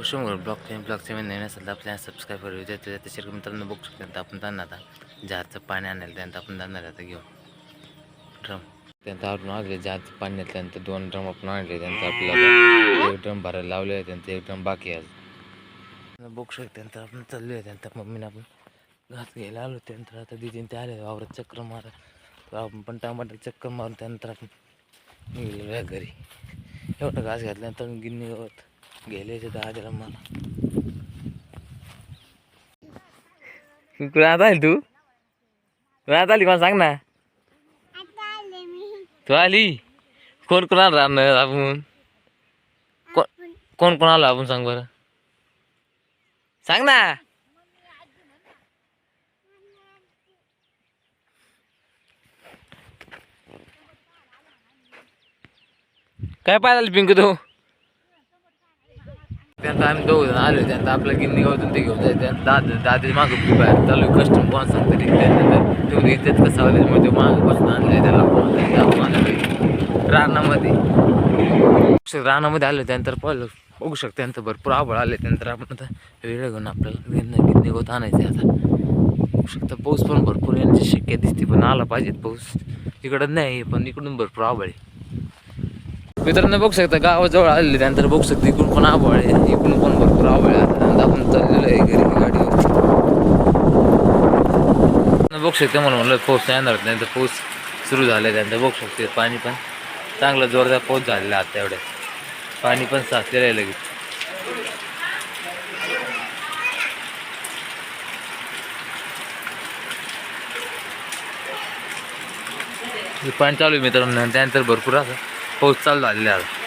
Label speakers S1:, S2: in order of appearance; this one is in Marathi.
S1: शंभर ब्लॉक ब्लॉकचे मध्ये नाही नसेल तर आपल्याला सबस्क्राईब करू देतो त्याच्या मित्रांनो बघू शकतो आता आपण त्यांना आता जहाजचं पाणी आणायला त्यानंतर आपण जाणार आता घेऊ ड्रम त्यानंतर आपण आणले जहाजचं पाणी आणलं त्यानंतर दोन ड्रम आपण आणले त्यानंतर आपल्याला एक ड्रम भरायला लावले त्यानंतर एक ड्रम बाकी आहे बघू शकतो त्यानंतर आपण चाललो आहे त्यानंतर मम्मीने आपण घास घ्यायला आलो त्यानंतर आता दिदीन ते आले वावरात चक्कर मारा आपण पण टमाटर चक्कर मारून त्यानंतर आपण निघलेलो आहे घरी एवढं घास घातल्यानंतर गिन्नी गवत गेले ते दहा दिला मला. कुणात आली तू? कुणात आली मला सांग ना? तू आली? कोण कोण आला राहणार आपण? कोण कोण आलो आपण सांग बरं? सांग ना. काय पाहिलं पिंकू तू? त्यानंतर आम्ही दोघ जण आलो त्यानंतर आपलं गिन्नी गावातून ते घेऊन जायचं. दादा दादी मागं खूप आहे चालू कस्टम कोण सांगतं तरी त्यानंतर इथेच कसं आले मग तो मागं बसून आणलं त्याला फोन रानामध्ये. रानामध्ये आलो त्यानंतर पाहिलं. बघू शकतो त्यानंतर भरपूर आवड आले त्यानंतर आपण आता वेळ घेऊन आपल्याला गिन्नी गिन्नी गवत आणायचं आहे आता. बघू शकता पाऊस पण भरपूर येण्याची शक्यता दिसते पण आला पाहिजेत पाऊस. इकडं नाही पण इकडून भरपूर आवड आहे. मित्रांनो बघू शकता गावाजवळ आलेले त्यानंतर बघू शकता इकडून पण आबळ आहे इकडून पण भरपूर आबळ आहे. आपण चाललेलो आहे घरी गाडीवर. बघू शकते म्हणून म्हणलं पाऊस नाही येणार त्यानंतर पाऊस सुरू झाला त्यानंतर बघू शकते पाणी पण चांगला जोरदार पाऊस झालेला आहे आता एवढ्या. पाणी पण साचलेलं आहे लगेच. पाणी चालू आहे मित्रांनो त्यानंतर भरपूर असं पाऊस चालू झालेला आहे आता.